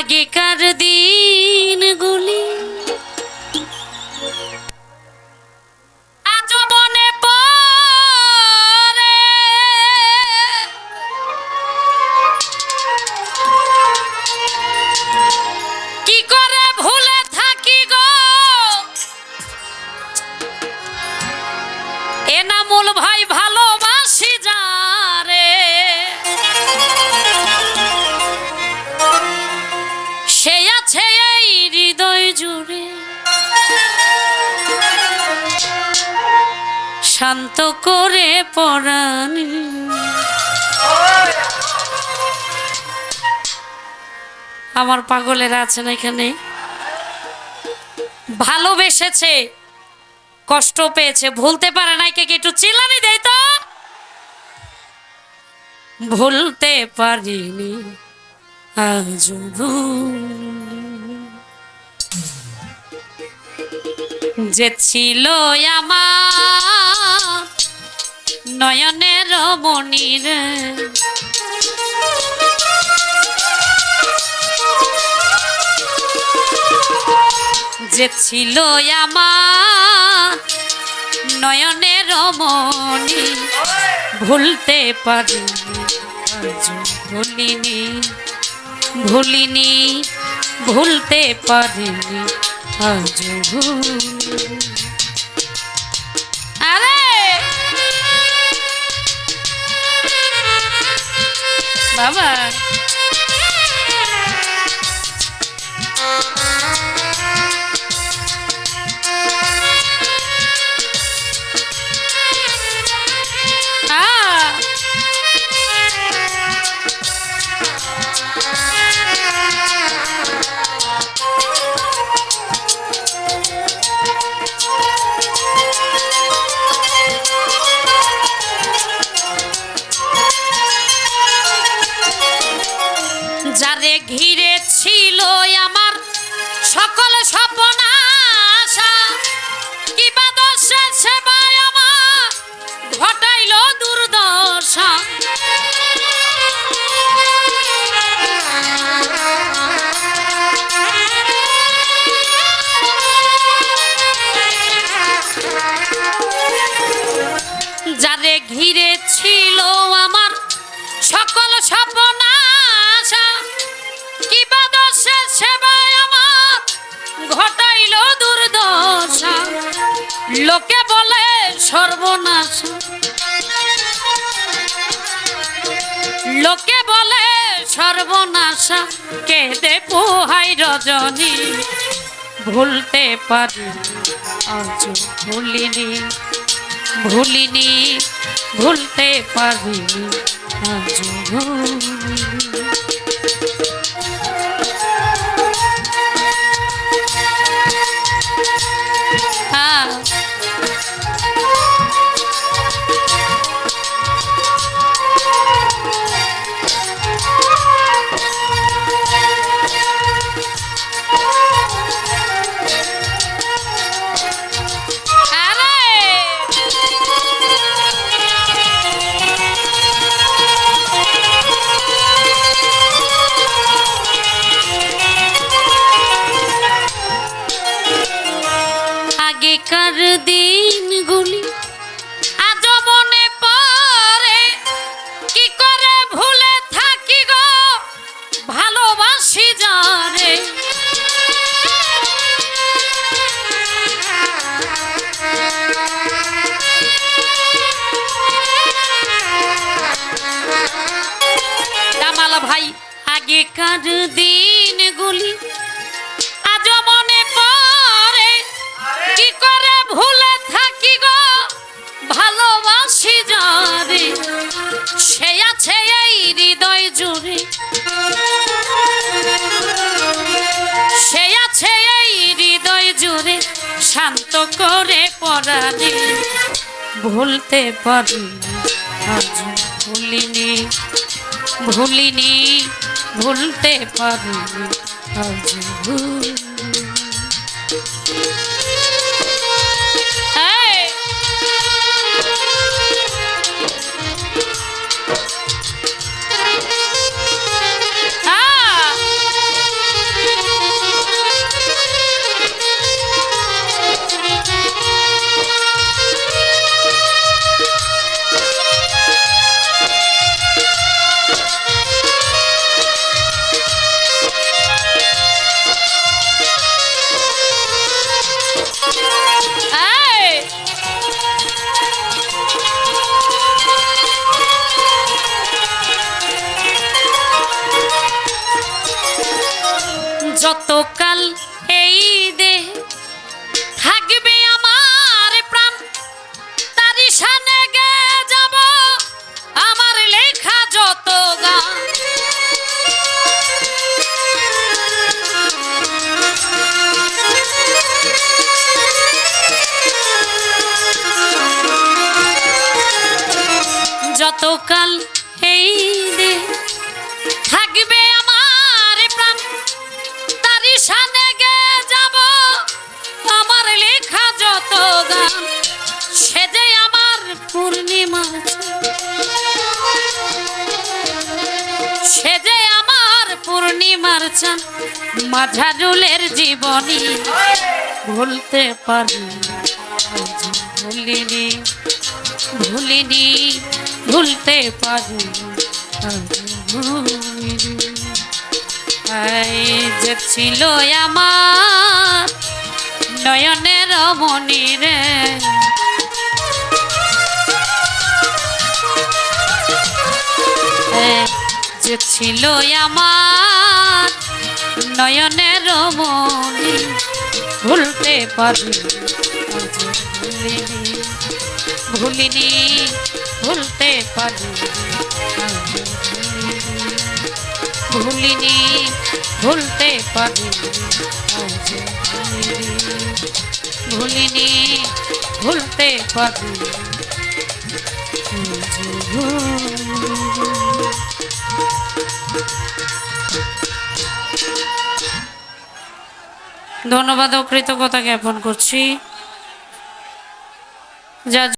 আগেকার দিনগুলি। শান্ত করে পরাণ আমার পাগলেরা আছেন এখানে। ভালোবেসেছে, কষ্ট পেয়েছে, ভুলতে পারে নাই কে কে, একটু চিল্লানি দেয় তো। ভুলতে পারিনি আজ যে ছিল আমার নয়নের মনির যে ছিল আমার নয়নের মনি, ভুলতে পারিনি ভুলিনি ভুলিনি, ভুলতে পারিনি আজ ভুলিনি। বাবা যারে ঘিরে ছিল আমার সকল স্বপ্ন আশা। কি ঘটাইল দুর্দশা। যারে ঘিরে ছিল আমার সকল লোকে বলে সর্বনাশ। লোকে বলে সর্বনাশা। কেঁদে পোহাই রজনী। ভুলতে পারি, আজ ভুলিনি। ভুলিনি, ভুলতে পারিনি, আজ ভুলিনি। আগেকার দিনগুলি আজ মনে পড়ে। কি করে ভুলে থাকি গো? ভালোবাসি যারে, সে আছে এই হৃদয় জুড়ে। সে আছে এই হৃদয় জুড়ে, শান্ত করে পড়ালে ভুলতে পারি আজ ভুলিনি ভুলিনি। ভুলতে পারি আজ ভুলিনি yo. চান মাঝারুলের জীবনী? ভুলতে পারি, ভুলিনি ভুলিনি, ভুলতে পারি যে ছিল আমার নয়নের মনি রে। ছিল আমার নয়নের মনি, ভুলতে পারি ভুলিনি, ভুলতে পারি ভুলিনি, ভুলতে পারি ভুলিনি ভুলিনি, ভুলতে পারি ধন্যবাদ ও কৃতজ্ঞতা জ্ঞাপন করছি। যা